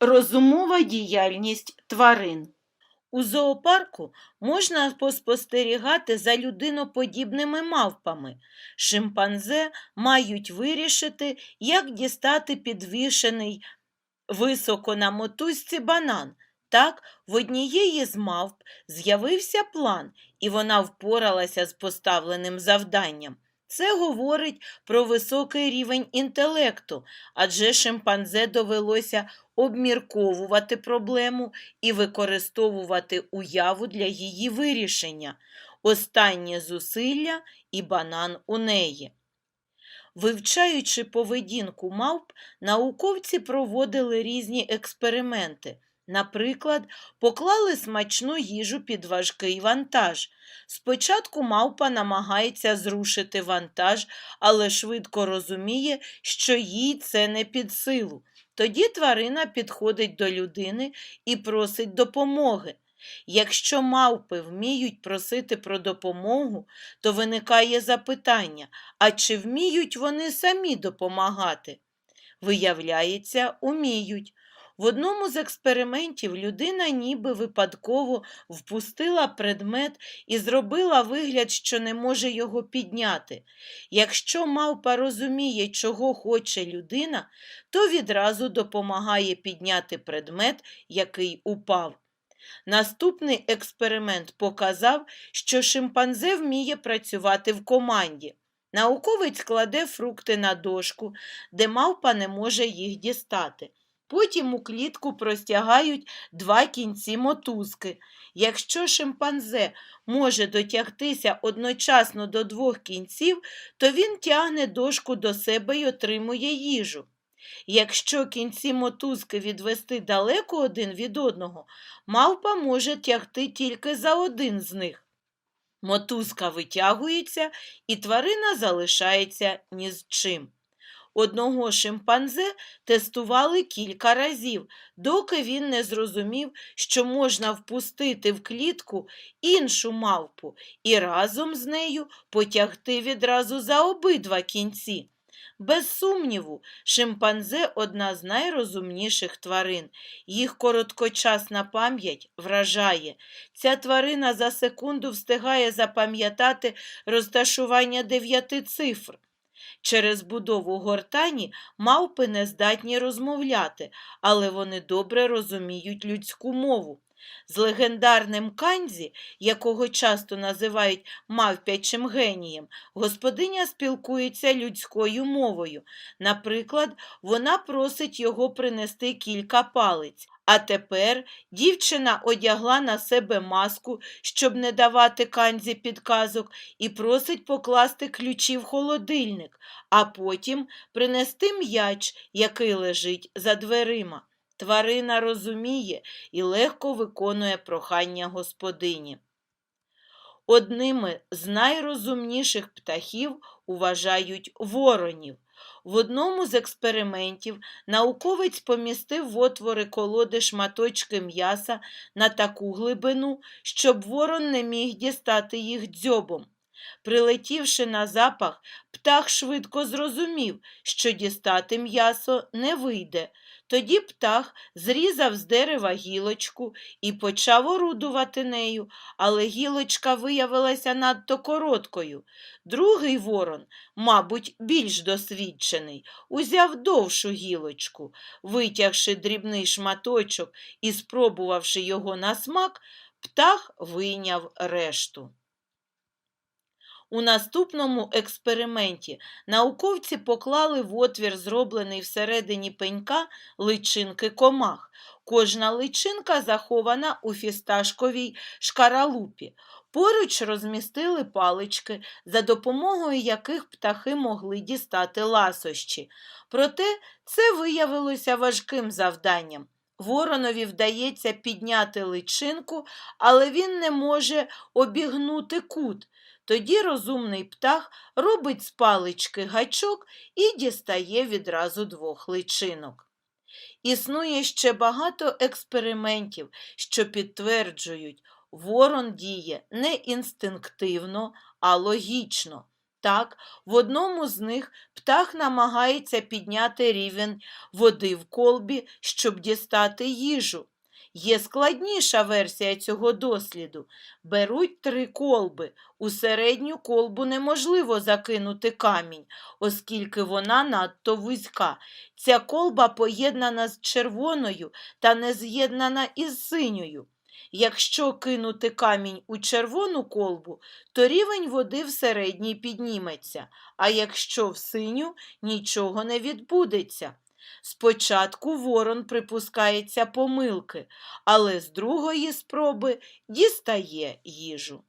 Розумова діяльність тварин. У зоопарку можна поспостерігати за людиноподібними мавпами. Шимпанзе мають вирішити, як дістати підвішений високо на мотузці банан. Так, в однієї з мавп з'явився план, і вона впоралася з поставленим завданням. Це говорить про високий рівень інтелекту, адже шимпанзе довелося обмірковувати проблему і використовувати уяву для її вирішення. Останнє зусилля і банан у неї. Вивчаючи поведінку мавп, науковці проводили різні експерименти. Наприклад, поклали смачну їжу під важкий вантаж. Спочатку мавпа намагається зрушити вантаж, але швидко розуміє, що їй це не під силу. Тоді тварина підходить до людини і просить допомоги. Якщо мавпи вміють просити про допомогу, то виникає запитання, а чи вміють вони самі допомагати? Виявляється, уміють. В одному з експериментів людина ніби випадково впустила предмет і зробила вигляд, що не може його підняти. Якщо мавпа розуміє, чого хоче людина, то відразу допомагає підняти предмет, який упав. Наступний експеримент показав, що шимпанзе вміє працювати в команді. Науковець кладе фрукти на дошку, де мавпа не може їх дістати. Потім у клітку простягають два кінці мотузки. Якщо шимпанзе може дотягтися одночасно до двох кінців, то він тягне дошку до себе й отримує їжу. Якщо кінці мотузки відвести далеко один від одного, мавпа може тягти тільки за один з них. Мотузка витягується, і тварина залишається ні з чим. Одного шимпанзе тестували кілька разів, доки він не зрозумів, що можна впустити в клітку іншу мавпу і разом з нею потягти відразу за обидва кінці. Без сумніву, шимпанзе одна з найрозумніших тварин. Їх короткочасна пам'ять вражає. Ця тварина за секунду встигає запам'ятати розташування дев'яти цифр. Через будову гортані мавпи не здатні розмовляти, але вони добре розуміють людську мову. З легендарним канзі, якого часто називають мавпячим генієм, господиня спілкується людською мовою. Наприклад, вона просить його принести кілька палиць. А тепер дівчина одягла на себе маску, щоб не давати канзі підказок, і просить покласти ключі в холодильник, а потім принести м'яч, який лежить за дверима. Тварина розуміє і легко виконує прохання господині. Одними з найрозумніших птахів вважають воронів. В одному з експериментів науковець помістив в отвори колоди шматочки м'яса на таку глибину, щоб ворон не міг дістати їх дзьобом. Прилетівши на запах, птах швидко зрозумів, що дістати м'ясо не вийде. Тоді птах зрізав з дерева гілочку і почав орудувати нею, але гілочка виявилася надто короткою. Другий ворон, мабуть, більш досвідчений, узяв довшу гілочку. Витягши дрібний шматочок і спробувавши його на смак, птах вийняв решту. У наступному експерименті науковці поклали в отвір, зроблений всередині пенька, личинки комах. Кожна личинка захована у фісташковій шкаралупі. Поруч розмістили палички, за допомогою яких птахи могли дістати ласощі. Проте це виявилося важким завданням. Воронові вдається підняти личинку, але він не може обігнути кут. Тоді розумний птах робить з палички гачок і дістає відразу двох личинок. Існує ще багато експериментів, що підтверджують, ворон діє не інстинктивно, а логічно. Так, в одному з них птах намагається підняти рівень води в колбі, щоб дістати їжу. Є складніша версія цього досліду. Беруть три колби. У середню колбу неможливо закинути камінь, оскільки вона надто вузька. Ця колба поєднана з червоною та не з'єднана із синьою. Якщо кинути камінь у червону колбу, то рівень води в середній підніметься, а якщо в синю нічого не відбудеться. Спочатку ворон припускається помилки, але з другої спроби дістає їжу.